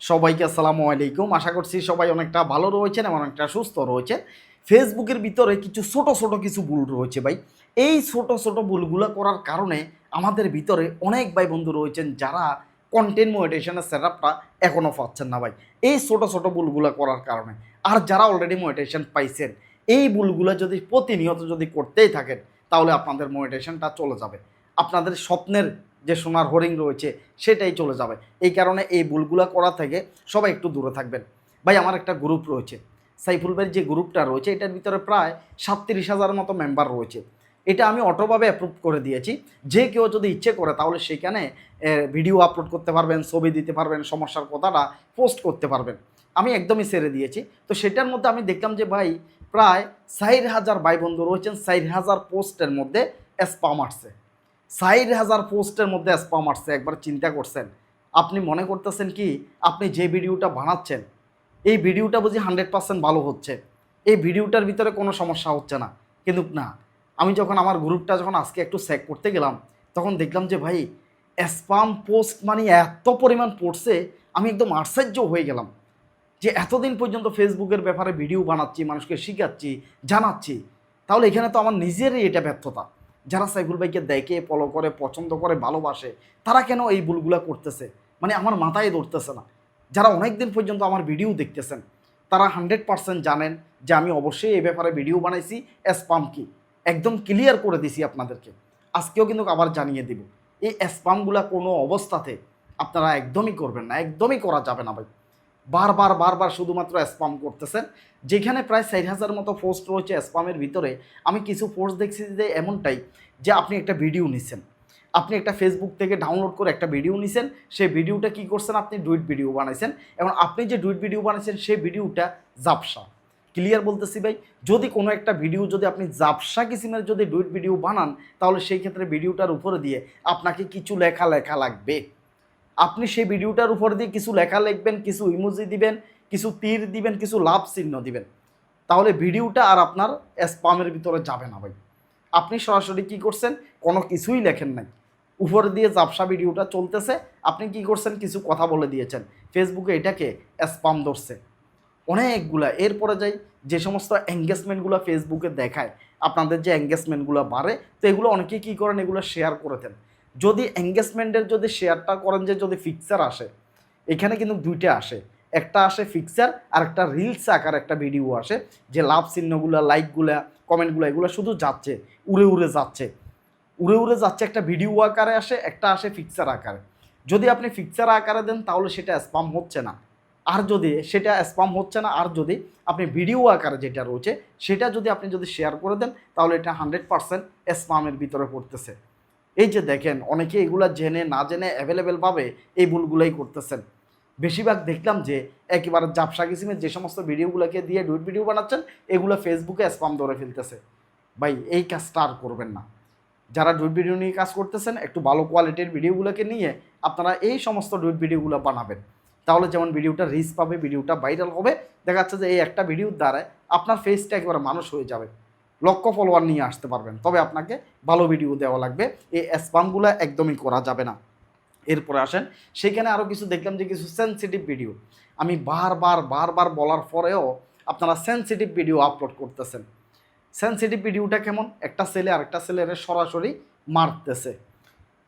সবাইকে আসসালামু আলাইকুম। আশা করছি সবাই অনেকটা ভালো রয়েছেন এবং অনেকটা সুস্থ রয়েছেন। ফেসবুকের ভিতরে কিছু ছোট ছোট কিছু ভুল রয়েছে ভাই। এই ছোট ছোট ভুলগুলো করার কারণে আমাদের ভিতরে অনেক ভাই বন্ধু রয়েছেন যারা কন্টেন্ট মোটিভেশনের সেট আপটা এখনও পাচ্ছেন না ভাই। এই ছোট ছোট ভুলগুলো করার কারণে। আর যারা অলরেডি মোটিভেশন পাইছেন, এই ভুলগুলো যদি প্রতিনিয়ত যদি করতেই থাকেন, তাহলে আপনাদের মোটিভেশনটা চলে যাবে। আপনাদের স্বপ্নের যে সোনার হরিং রয়েছে সেটাই চলে যাবে। এই কারণে এই ভুলগুলো করা থেকে সবাই একটু দূরে থাকবেন। ভাই, আমার একটা গ্রুপ রয়েছে। সাইফুল ভাইয়ের যে গ্রুপটা রয়েছে, এটার ভিতরে প্রায় সাতত্রিশ হাজার মতো মেম্বার রয়েছে। এটা আমি অটোভাবে অ্যাপ্রুভ করে দিয়েছি। যে কেউ যদি ইচ্ছে করে, তাহলে সেখানে ভিডিও আপলোড করতে পারবেন, ছবি দিতে পারবেন, সমস্যার কথাটা পোস্ট করতে পারবেন। আমি একদমই সেরে দিয়েছি। তো সেটার মধ্যে আমি দেখলাম যে, ভাই, প্রায় ষাট হাজার ভাই বন্ধু রয়েছেন ষাট হাজার পোস্টের মধ্যে স্পাম আসছে। ষাট হাজার পোস্টের মধ্যে স্পাম আসছে, একবার চিন্তা করছেন। আপনি মনে করতেছেন কি, আপনি যে ভিডিওটা বানাচ্ছেন, এই ভিডিওটা বুঝি হান্ড্রেড পার্সেন্ট ভালো হচ্ছে। এই ভিডিওটার ভিতরে কোনো সমস্যা হচ্ছে না। কিন্তু না, আমি যখন আমার গ্রুপটা যখন আজকে একটু চেক করতে গেলাম, তখন দেখলাম যে ভাই স্পাম পোস্ট মানে এত পরিমাণ পড়ছে, আমি একদম আশ্চর্য হয়ে গেলাম। যে এতদিন পর্যন্ত ফেসবুকের ব্যাপারে ভিডিও বানাচ্ছি, মানুষকে শিখাচ্ছি, জানাচ্ছি, তাহলে এখানে তো আমার নিজেরই এটা ব্যর্থতা। যারা সাইফুল ভাইকে দেখে ফলো করে, পছন্দ করে, ভালোবাসে, তারা কেন এই ভুলগুলা করতেছে? মানে আমার মাথায় ধরতেছে না। যারা অনেক দিন পর্যন্ত আমার ভিডিও দেখতেছেন, তারা হান্ড্রেড পার্সেন্ট জানেন যে আমি অবশ্যই এই ব্যাপারে ভিডিও বানাইছি স্পাম কি? একদম ক্লিয়ার করে দিছি আপনাদেরকে। আজকেও কিন্তু আবার জানিয়ে দিব। এই স্পামগুলা কোনো অবস্থাতে আপনারা একদমই করবেন না, একদমই করা যাবে না ভাই। বারবার বারবার শুধুমাত্র স্পাম করতেছেন। যেখানে প্রায় ষাট হাজার মতো পোস্ট রয়েছে স্পামের ভিতরে, আমি কিছু পোস্ট দেখছি যে এমনটাই যে আপনি একটা ভিডিও নিছেন। আপনি একটা ফেসবুক থেকে ডাউনলোড করে একটা ভিডিও নিছেন, সেই ভিডিওটা কি করছেন? আপনি ডুইট ভিডিও বানাইছেন। এবং আপনি যে ডুইট ভিডিও বানাইছেন, সেই ভিডিওটা জাপসা। ক্লিয়ার বলতেছি ভাই? যদি কোনো একটা ভিডিও যদি আপনি জাপসা কিসিমের যদি ডুইট ভিডিও বানান, তাহলে সেই ক্ষেত্রে ভিডিওটার উপরে দিয়ে আপনাকে কিছু লেখা লেখা লাগবে। আপনি সেই ভিডিওটার উপর দিয়ে কিছু লেখা লিখবেন, কিছু ইমোজি দিবেন, কিছু তীর দিবেন, কিছু লাভ চিহ্ন দিবেন। তাহলে ভিডিওটা আর আপনার স্পামের ভিতরে যাবে না ভাই। আপনি সরাসরি কি করছেন? কোনো কিছুই লেখেন নাই। উপর দিয়ে জাপসা ভিডিওটা চলতেছে। আপনি কি করছেন? কিছু কথা বলে দিয়েছেন। ফেসবুকে এটাকে স্পাম ধরছে। অনেকগুলা। এরপরে যাই, যে সমস্ত এঙ্গেজমেন্টগুলো ফেসবুকে দেখায়, আপনাদের যে এঙ্গেজমেন্টগুলো বাড়ে, তো এগুলো অনেকেই কী করেন? এগুলো শেয়ার করে দেন। যদি এঙ্গেজমেন্টের যদি শেয়ারটা করেন যে যদি ফিক্সার আসে, এখানে কিন্তু দুইটা আসে। একটা আসে ফিক্সার আর একটা রিলস আকার একটা ভিডিও আসে, যে লাভ চিহ্নগুলো লাইকগুলা কমেন্টগুলো এগুলো শুধু যাচ্ছে, উড়ে উড়ে যাচ্ছে। উড়ে উড়ে যাচ্ছে একটা ভিডিও আকারে আসে, একটা আসে ফিক্সার আকারে। যদি আপনি ফিক্সার আকারে দেন, তাহলে সেটা স্পাম হচ্ছে না। আর যদি সেটা স্পাম হচ্ছে না, আর যদি আপনি ভিডিও আকারে যেটা রয়েছে, সেটা যদি আপনি যদি শেয়ার করে দেন, তাহলে এটা হান্ড্রেড পার্সেন্ট স্পামের ভিতরে পড়তেছে। এই যে দেখেন, অনেকে এগুলা জেনে না জেনে অ্যাভেলেবেলভাবে এই ভুলগুলোই করতেছেন। বেশিরভাগ দেখলাম যে একেবারে জাপসা কিসিমের যে সমস্ত ভিডিওগুলোকে দিয়ে ডুইট ভিডিও বানাচ্ছেন, এগুলো ফেসবুকে স্পাম ধরে ফেলতেছে। ভাই, এই কাজটা আর করবেন না। যারা ডুইট ভিডিও নিয়ে কাজ করতেছেন, একটু ভালো কোয়ালিটির ভিডিওগুলোকে নিয়ে আপনারা এই সমস্ত ডুইট ভিডিওগুলো বানাবেন। তাহলে যেমন ভিডিওটা রিচ পাবে, ভিডিওটা ভাইরাল হবে, দেখা যাচ্ছে যে এই একটা ভিডিওর দ্বারায় আপনার ফেসটা একেবারে মানুষ হয়ে যাবে। লক্ষ ফলোয়ার নিয়ে আসতে পারবেন। তবে আপনাকে ভালো ভিডিও দেওয়া লাগবে। এই স্পামগুলো একদমই করা যাবে না। এরপরে আসেন, সেখানে আরও কিছু দেখলাম যে কিছু সেন্সিটিভ ভিডিও আমি বারবার বারবার বলার পরেও আপনারা সেন্সিটিভ ভিডিও আপলোড করতেছেন। সেন্সিটিভ ভিডিওটা কেমন? একটা ছেলে আরেকটা ছেলের সরাসরি মারতেছে।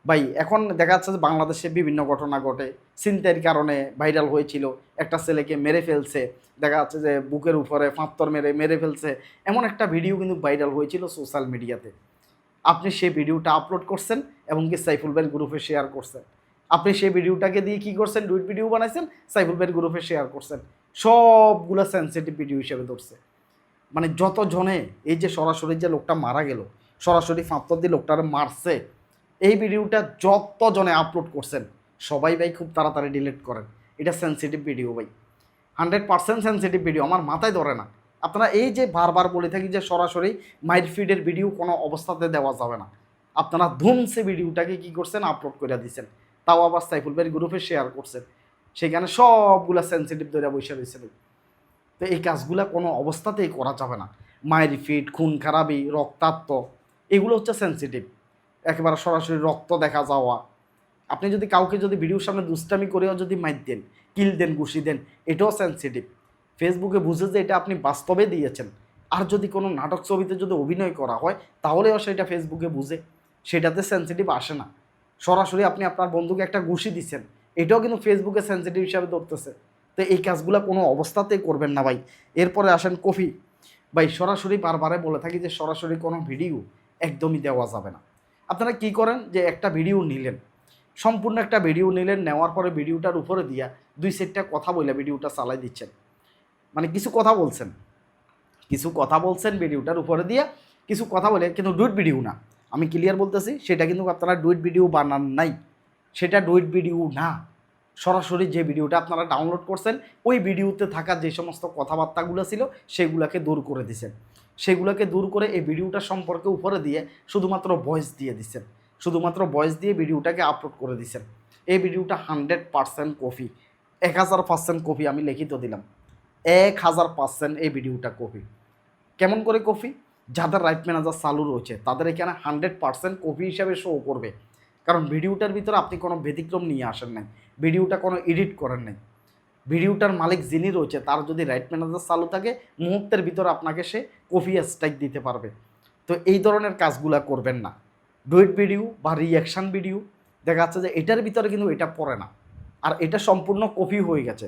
ভাই, এখন দেখা যাচ্ছে যে বাংলাদেশে বিভিন্ন ঘটনা ঘটে। চিন্তার কারণে ভাইরাল হয়েছিল। একটা ছেলেকে মেরে ফেলছে, দেখা যাচ্ছে যে বুকের উপরে ফাঁত্তর মেরে মেরে ফেলছে। এমন একটা ভিডিও কিন্তু ভাইরাল হয়েছিল সোশ্যাল মিডিয়াতে। আপনি সেই ভিডিওটা আপলোড করছেন এবং কি সাইফুল ভাইয়ের গ্রুপে শেয়ার করছেন। আপনি সেই ভিডিওটাকে দিয়ে কি করছেন? ডুইট ভিডিও বানাইছেন, সাইফুল ভাইয়ের গ্রুপে শেয়ার করছেন। সবগুলো সেন্সিটিভ ভিডিও হিসেবে ধরছে। মানে যত জনে এই যে সরাসরি যে লোকটা মারা গেল, সরাসরি ফাঁত্তর দিয়ে লোকটারে মারছে, এই ভিডিওটা যত জনে আপলোড করছেন সবাই ভাই খুব তাড়াতাড়ি ডিলিট করেন। এটা সেন্সিটিভ ভিডিও ভাই। হান্ড্রেড পার্সেন্ট সেন্সিটিভ ভিডিও আমার মাথায় ধরে না। আপনারা এই যে বারবার বলে থাকি যে সরাসরি মাইড ফিডের ভিডিও কোনো অবস্থাতে দেওয়া যাবে না। আপনারা ধুমসে ভিডিওটাকে কি করছেন আপলোড করে দিয়েছেন তাও আবার সাইফুল ভাইয়ের গ্রুপে শেয়ার করছেন। সেখানে সবগুলা সেন্সিটিভ ধরে বসে রয়েছে তো এই কাজগুলো কোনো অবস্থাতেই করা যাবে না। মায়ের ফিট খুন খারাপি, রক্তাক্ত, এগুলো হচ্ছে সেন্সিটিভ একেবারে সরাসরি রক্ত দেখা যাওয়া আপনি যদি কাউকে যদি ভিডিওর সামনে দুষ্টামি করেও যদি মাইর দেন, কিল দেন, ঘুষি দেন, এটাও সেন্সিটিভ ফেসবুকে বুঝে যে এটা আপনি বাস্তবে দিয়েছেন। আর যদি কোনো নাটক ছবিতে যদি অভিনয় করা হয়, তাহলেও সেটা ফেসবুকে বুঝে। সেটাতে সেন্সিটিভ আসে না। সরাসরি আপনি আপনার বন্ধুকে একটা ঘুষি দিচ্ছেন, এটাও কিন্তু ফেসবুকে সেন্সিটিভ হিসাবে ধরতেছে। তো এই কাজগুলো কোনো অবস্থাতেই করবেন না ভাই। এরপরে আসেন কফি। ভাই, সরাসরি বারবারে বলে থাকি যে সরাসরি কোনো ভিডিও একদমই দেওয়া যাবে না। আপনারা কি করেন? যে একটা ভিডিও নিলেন সম্পূর্ণ একটা ভিডিও নিলেন, নেওয়ার পরে ভিডিওটার উপরে দিয়া দুই সেটটা কথা বলে ভিডিওটা চালাই দিচ্ছেন। মানে কিছু কথা বলছেন। কিছু কথা বলছেন ভিডিওটার উপরে দিয়ে, কিছু কথা বলে, কিন্তু ডুইট ভিডিও না। আমি ক্লিয়ার বলতেছি, সেটা কিন্তু আপনারা ডুইট ভিডিও বানান নাই। সেটা ডুইট ভিডিও না। সরাসরি যে ভিডিওটা আপনারা ডাউনলোড করছেন, ওই ভিডিওতে থাকা যে সমস্ত কথাবার্তাগুলো ছিল, সেগুলোকে দূর করে দিছেন। সেগুলোকে দূর করে এই ভিডিওটা সম্পর্কে উপরে দিয়ে শুধুমাত্র ভয়েস দিয়ে দিচ্ছেন শুধুমাত্র ভয়েস দিয়ে ভিডিওটাকে আপলোড করে দিচ্ছেন এই ভিডিওটা হান্ড্রেড পার্সেন্ট কপি। এক হাজার পার্সেন্ট কপি আমি লিখিত দিলাম। এক হাজার পার্সেন্ট এই ভিডিওটা কপি। কেমন করে কপি? যাদের রাইট ম্যানেজার চালু রয়েছে, তাদের এখানে হান্ড্রেড পার্সেন্ট কপি হিসাবে শো করবে। কারণ ভিডিওটার ভিতরে আপনি কোনো ব্যতিক্রম নিয়ে আসেন নাই। ভিডিওটা কোনো এডিট করেন নাই। ভিডিওটার মালিক যিনি রয়েছে, তার যদি রাইট ম্যানেজার চালু থাকে, মুহূর্তের ভিতরে আপনাকে সে কপি স্ট্রাইক দিতে পারবে। তো এই ধরনের কাজগুলা করবেন না। ডুইট ভিডিও বা রিয়াকশান ভিডিও দেখা যাচ্ছে যে এটার ভিতরে কিন্তু এটা পড়ে না। আর এটা সম্পূর্ণ কপি হয়ে গেছে।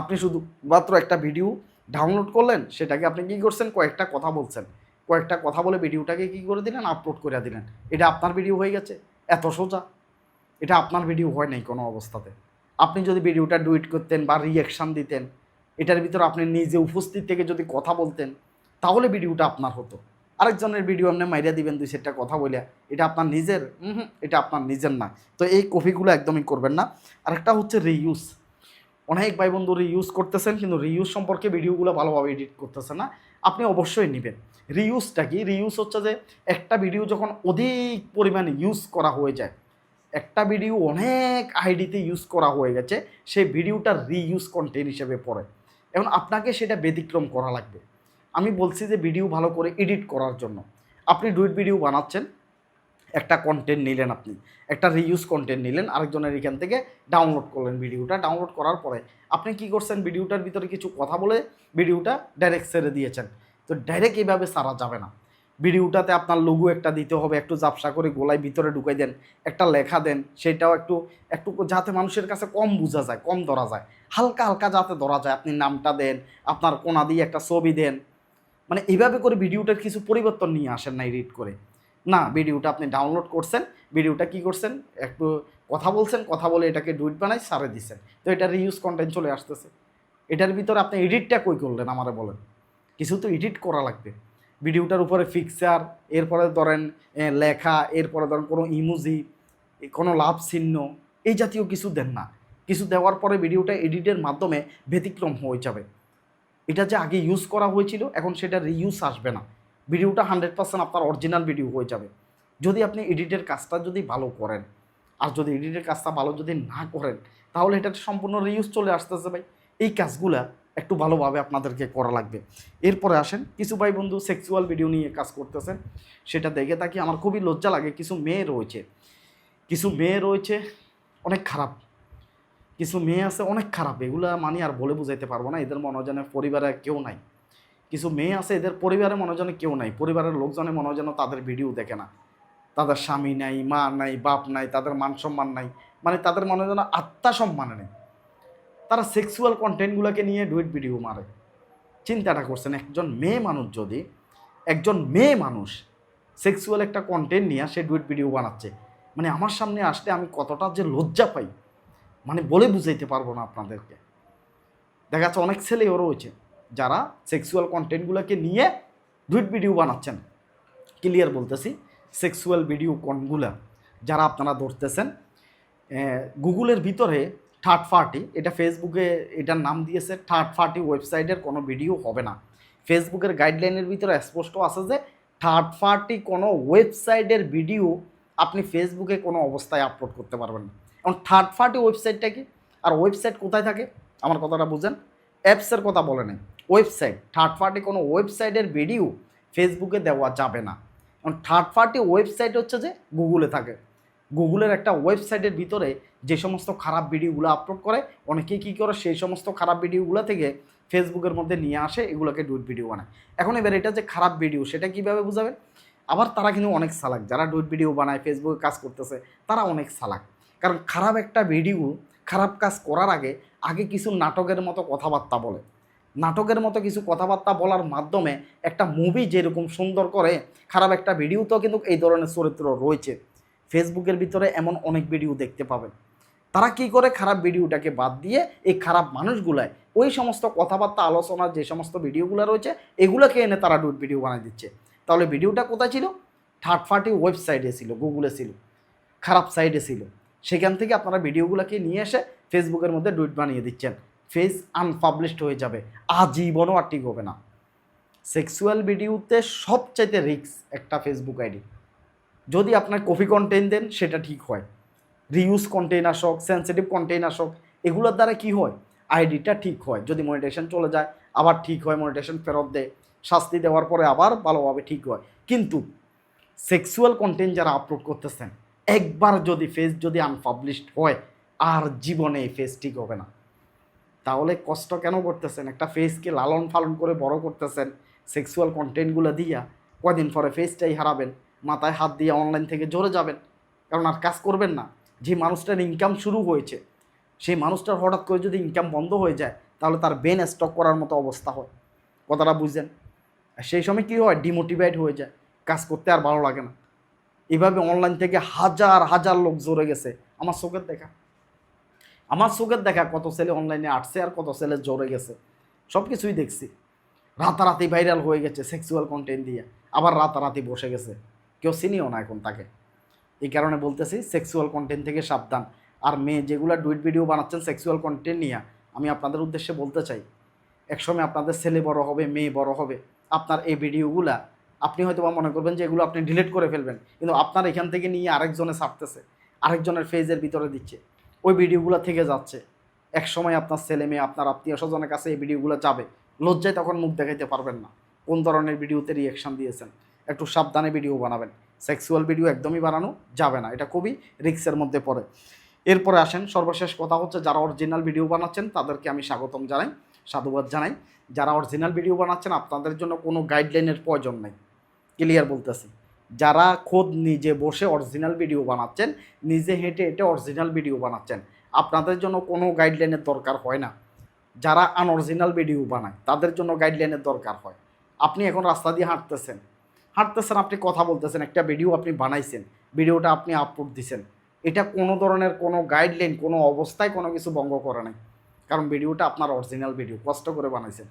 আপনি শুধু মাত্র একটা ভিডিও ডাউনলোড করলেন, সেটাকে আপনি কী করছেন? কয়েকটা কথা বলছেন। কয়েকটা কথা বলে ভিডিওটাকে কী করে দিলেন? আপলোড করে দিলেন। এটা আপনার ভিডিও হয়ে গেছে? এত সোজা? এটা আপনার ভিডিও হয় নাই কোনো অবস্থাতে। আপনি যদি ভিডিওটা ডুইট করতেন বা রিয়াকশান দিতেন, এটার ভিতরে আপনি নিজে উপস্থিত থেকে যদি কথা বলতেন, তাহলে ভিডিওটা আপনার হতো। আরেকজনের ভিডিও আপনি মাইরিয়া দিবেন দুই সেটটা কথা বলে এটা আপনার নিজের এটা আপনার নিজের না। তো এই কপিগুলো একদমই করবেন না। আরেকটা হচ্ছে রিইউজ অনেক ভাই বন্ধু রিইউজ করতেছেন, কিন্তু রিইউজ সম্পর্কে ভিডিওগুলো ভালোভাবে এডিট করতেছে না। আপনি অবশ্যই নেবেন। রিইউজটা কি? রিইউজ হচ্ছে যে, একটা ভিডিও যখন অধিক পরিমাণে ইউজ করা হয়ে যায়, একটা ভিডিও অনেক আইডিতে ইউজ করা হয়ে গেছে, সেই ভিডিওটা রিইউজ কন্টেন্ট হিসেবে পড়ে। এখন আপনাকে সেটা ব্যতিক্রম করা লাগবে। আমি বলছি যে ভিডিও ভালো করে এডিট করার জন্য। আপনি ডুইট ভিডিও বানাচ্ছেন, একটা কন্টেন্ট নিলেন আপনি, একটা রিউজ কন্টেন্ট নিলেন, আরেকজনের এখান থেকে ডাউনলোড করলেন ভিডিওটা ডাউনলোড করার পরে আপনি কি করছেন ভিডিওটার ভিতরে কিছু কথা বলে ভিডিওটা ডাইরেক্ট ছেড়ে দিয়েছেন। তো ডাইরেক্ট এইভাবে সারা যাবে না। ভিডিওটাতে আপনার লঘু একটা দিতে হবে, একটু জাপসা করে গোলায় ভিতরে ঢুকাই দেন, একটা লেখা দেন, সেটাও একটু একটু যাতে মানুষের কাছে কম বোঝা যায়, কম ধরা যায়। হালকা হালকা যাতে ধরা যায়, আপনি নামটা দেন, আপনার কোনা দিয়ে একটা ছবি দেন মানে এইভাবে করে ভিডিওটার কিছু পরিবর্তন নিয়ে আসেন না এডিট করে। না, ভিডিওটা আপনি ডাউনলোড করছেন, ভিডিওটা কি করছেন? একটু কথা বলছেন, কথা বলে এটাকে ডুইট বানাই সারে দিচ্ছেন তো এটা রিউজ কন্টেন্ট চলে আসতেছে। এটার ভিতরে আপনি এডিটটা কই করলেন, আমারে বলেন। কিছু তো এডিট করা লাগবে। ভিডিওটার উপরে ফিক্সার এরপরে ধরেন লেখা, এরপরে ধরেন কোনো ইমোজি কোনো লাভ চিহ্ন, এই জাতীয় কিছু দেন না। কিছু দেওয়ার পরে ভিডিওটা এডিটের মাধ্যমে ব্যতিক্রম হয়ে যাবে। এটা যে আগে ইউজ করা হয়েছিল, এখন সেটা রিইউজ আসবে না। ভিডিওটা হান্ড্রেড পার্সেন্ট আপনার অরিজিনাল ভিডিও হয়ে যাবে। যদি আপনি এডিটের কাজটা যদি ভালো করেন, আর যদি এডিটের কাজটা ভালো যদি না করেন, তাহলে এটা সম্পূর্ণ রিইউজ চলে আসতেছে ভাই। এই কাজগুলা একটু ভালোভাবে আপনাদেরকে করা লাগবে। এরপরে আসেন, কিছু ভাই বন্ধু সেক্সুয়াল ভিডিও নিয়ে কাজ করতেছেন। সেটা দেখে থাকি আমার খুবই লজ্জা লাগে, কিছু মেয়ে রয়েছে। কিছু মেয়ে রয়েছে, অনেক খারাপ। কিছু মেয়ে আছে অনেক খারাপ, এগুলা মানে আর বলে বুঝাইতে পারব না, এদের মনে হয় যেন পরিবারে কেউ নাই। কিছু মেয়ে আছে, এদের পরিবারে মনে হয় যেন কেউ নাই, পরিবারের লোকজনে মনে যেন তাদের ভিডিও দেখে না। তাদের স্বামী নাই, মা নাই, বাপ নাই, তাদের মান সম্মান নাই মানে তাদের মনে যেন আত্মা সম্মান নেই। তারা সেক্সুয়াল কন্টেন্টগুলোকে নিয়ে ডুইট ভিডিও মারে। চিন্তাটা করছেন, একজন মেয়ে মানুষ যদি, একজন মেয়ে মানুষ সেক্সুয়াল একটা কন্টেন্ট নিয়ে সে ডুইট ভিডিও বানাচ্ছে মানে আমার সামনে আসলে আমি কতটা যে লজ্জা পাই। মানে বলে বুঝাইতে পারব না আপনাদেরকে। দেখা যাচ্ছে অনেক ছেলেও রয়েছে যারা সেক্সুয়াল কন্টেন্টগুলোকে নিয়ে ডুইট ভিডিও বানাচ্ছেন। ক্লিয়ার বলতেছি সেক্সুয়াল ভিডিও কনগুলা যারা আপনারা ধরতেছেন গুগলের ভিতরে থার্ড পার্টি এটা ফেসবুকে, এটার নাম দিয়েছে থার্ড পার্টি ওয়েবসাইটের কোনো ভিডিও হবে না। ফেসবুকের গাইডলাইনের ভিতরে স্পষ্ট আছে যে থার্ড পার্টি কোনো ওয়েবসাইটের ভিডিও আপনি ফেসবুকে কোনো অবস্থায় আপলোড করতে পারবেন না। এখন থার্ড পার্টি ওয়েবসাইটটা কি? আর ওয়েবসাইট কোথায় থাকে? আমার কথাটা বুঝেন। অ্যাপসের কথা বলে নেই ওয়েবসাইট থার্ড পার্টি কোনো ওয়েবসাইটের ভিডিও ফেসবুকে দেওয়া যাবে না। কারণ থার্ড পার্টি ওয়েবসাইট হচ্ছে যে গুগলে থাকে। গুগলের একটা ওয়েবসাইটের ভিতরে যে সমস্ত খারাপ ভিডিওগুলো আপলোড করে, অনেকেই কী করে? সেই সমস্ত খারাপ ভিডিওগুলো থেকে ফেসবুকের মধ্যে নিয়ে আসে, এগুলোকে ডুইট ভিডিও বানায়। এখন এবার এটা যে খারাপ ভিডিও সেটা কীভাবে বুঝাবেন? আবার তারা কিন্তু অনেক সালাক যারা ডুইট ভিডিও বানায় ফেসবুকে কাজ করতেছে, তারা অনেক সালাক কারণ খারাপ একটা ভিডিও খারাপ কাজ করার আগে আগে কিছু নাটকের মতো কথাবার্তা বলে। নাটকের মতো কিছু কথাবার্তা বলার মাধ্যমে একটা মুভি যেরকম সুন্দর করে, খারাপ একটা ভিডিওতেও কিন্তু এই ধরনের চরিত্র রয়েছে। ফেসবুকের ভিতরে এমন অনেক ভিডিও দেখতে পাবেন। তারা কি করে খারাপ ভিডিওটাকে বাদ দিয়ে এই খারাপ মানুষগুলায় ওই সমস্ত কথাবার্তা, আলোচনার যে সমস্ত ভিডিওগুলো রয়েছে, এগুলোকে এনে তারা ডুট ভিডিও বানিয়ে দিচ্ছে। তাহলে ভিডিওটা কোথায় ছিল? থার্ড পার্টি ওয়েবসাইটে ছিল গুগলে ছিল। খারাপ সাইটে ছিল। সেখান থেকে আপনারা ভিডিওগুলোকে নিয়ে এসে ফেসবুকের মধ্যে ডুইট বানিয়ে দিচ্ছেন। ফেস আনপাবলিশড হয়ে যাবে। আজীবনও আর ঠিক হবে না। সেক্সুয়াল ভিডিওতে সবচাইতে রিক্স একটা ফেসবুক আইডি যদি আপনার কপি কন্টেন্ট দেন, সেটা ঠিক হয়। রিউজ কন্টেন্ট আসক সেন্সিটিভ কন্টেন্ট আসক, এগুলোর দ্বারা কি হয়? আইডিটা ঠিক হয়। যদি মনিটেশন চলে যায়, আবার ঠিক হয় মনিটেশন ফেরত দেয়। শাস্তি দেওয়ার পরে আবার ভালোভাবে ঠিক হয়। কিন্তু সেক্সুয়াল কন্টেন্ট যারা আপলোড করতেছেন একবার যদি ফেস যদি আনপাবলিশড হয়, আর জীবনে এই ফেস ঠিক হবে না। তাহলে কষ্ট কেন করতেছেন? একটা ফেসকে লালন ফালন করে বড় করতেছেন সেক্সুয়াল কন্টেন্টগুলো দিয়া কয়দিন পরে ফেসটাই হারাবেন, মাথায় হাত দিয়ে অনলাইন থেকে জোরে যাবেন। কারণ আর কাজ করবেন না। যে মানুষটার ইনকাম শুরু হয়েছে, সেই মানুষটার হঠাৎ করে যদি ইনকাম বন্ধ হয়ে যায়, তাহলে তার বেন স্টক করার মতো অবস্থা হয়। কথাটা বুঝছেন? আর সেই সময় কী হয়? ডিমোটিভেট হয়ে যায়। কাজ করতে আর ভালো লাগে না। এভাবে অনলাইন থেকে হাজার হাজার লোক জোরে গেছে। আমার চোখের দেখা। আমার চোখের দেখা কত ছেলে অনলাইনে আসছে আর কত ছেলে জোরে গেছে। সব কিছুই দেখছি। রাতারাতি ভাইরাল হয়ে গেছে সেক্সুয়াল কন্টেন্ট দিয়ে। আবার রাতারাতি বসে গেছে। কেউ চিনিও না এখন তাকে। এই কারণে বলতেছি সেক্সুয়াল কন্টেন্ট থেকে সাবধান। আর মেয়ে যেগুলো ডুইট ভিডিও বানাচ্ছেন সেক্সুয়াল কন্টেন্ট নিয়ে, আমি আপনাদের উদ্দেশ্যে বলতে চাই, একসময় আপনাদের ছেলে বড় হবে, মেয়ে বড় হবে, আপনার এই ভিডিওগুলা আপনি হয়তো বা মনে করবেন যে এগুলো আপনি ডিলিট করে ফেলবেন, কিন্তু আপনার এখান থেকে নিয়ে আরেকজনে ছাড়তেছে, আরেকজনের ফেজের ভিতরে দিচ্ছে। ওই ভিডিওগুলো থেকে যাচ্ছে। এক সময় আপনার ছেলে মেয়ে, আপনার আত্মীয় স্বজনের কাছে এই ভিডিওগুলো যাবে। লজ্জায় তখন মুখ দেখাইতে পারবেন না। কোন ধরনের ভিডিওতে রিয়াকশান দিয়েছেন? একটু সাবধানে ভিডিও বানাবেন। সেক্সুয়াল ভিডিও একদমই বানানো যাবে না। এটা খুবই রিক্সের মধ্যে পড়ে। এরপরে আসেন, সর্বশেষ কথা হচ্ছে, যারা অরিজিনাল ভিডিও বানাচ্ছেন, তাদেরকে আমি স্বাগতম জানাই, সাধুবাদ জানাই। যারা অরিজিনাল ভিডিও বানাচ্ছেন, আপনাদের জন্য কোনো গাইডলাইনের প্রয়োজন নেই। ক্লিয়ার বলতেছি। যারা খোদ নিজে বসে অরিজিনাল ভিডিও বানাচ্ছেন, নিজে হেঁটে হেঁটে অরিজিনাল ভিডিও বানাচ্ছেন, আপনাদের জন্য কোনো গাইডলাইনের দরকার হয় না। যারা আনঅরিজিনাল ভিডিও বানায়, তাদের জন্য গাইডলাইনের দরকার হয়। আপনি এখন রাস্তা দিয়ে হাঁটতেছেন। হাঁটতেছেন, আপনি কথা বলতেছেন, একটা ভিডিও আপনি বানাইছেন ভিডিওটা আপনি আপলোড দিছেন। এটা কোনো ধরনের কোনো গাইডলাইন কোনো অবস্থায় কোনো কিছু ভঙ্গ করে নাই। কারণ ভিডিওটা আপনার অরিজিনাল ভিডিও কষ্ট করে বানাইছেন।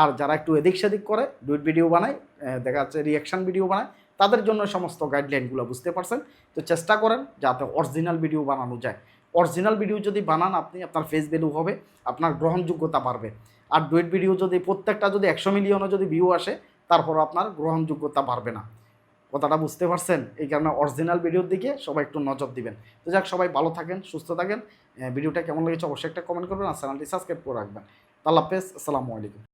আর যারা একটু এদিক সেদিক করে ডুইট ভিডিও বানায় দেখা যাচ্ছে রিয়াকশান ভিডিও বানায়, তাদের জন্য সমস্ত গাইডলাইনগুলো বুঝতে পারছেন। তো চেষ্টা করেন যাতে অরিজিনাল ভিডিও বানানো যায়। অরিজিনাল ভিডিও যদি বানান, আপনি আপনার ফেস ভ্যালু হবে, আপনার গ্রহণযোগ্যতা বাড়বে। আর ডুয়েট ভিডিও যদি প্রত্যেকটা যদি একশো মিলিয়নও যদি ভিউ আসে তারপর আপনার গ্রহণযোগ্যতা বাড়বে না। কথাটা বুঝতে পারছেন? এই কারণে অরিজিনাল ভিডিওর দিকে সবাই একটু নজর দিবেন। তো যাক, সবাই ভালো থাকেন, সুস্থ থাকেন। ভিডিওটা কেমন লেগেছে অবশ্যই একটা কমেন্ট করবেন আর চ্যানেলটি সাবস্ক্রাইব করে রাখবেন। আল্লাহ হাফেজ, আসসালামু আলাইকুম।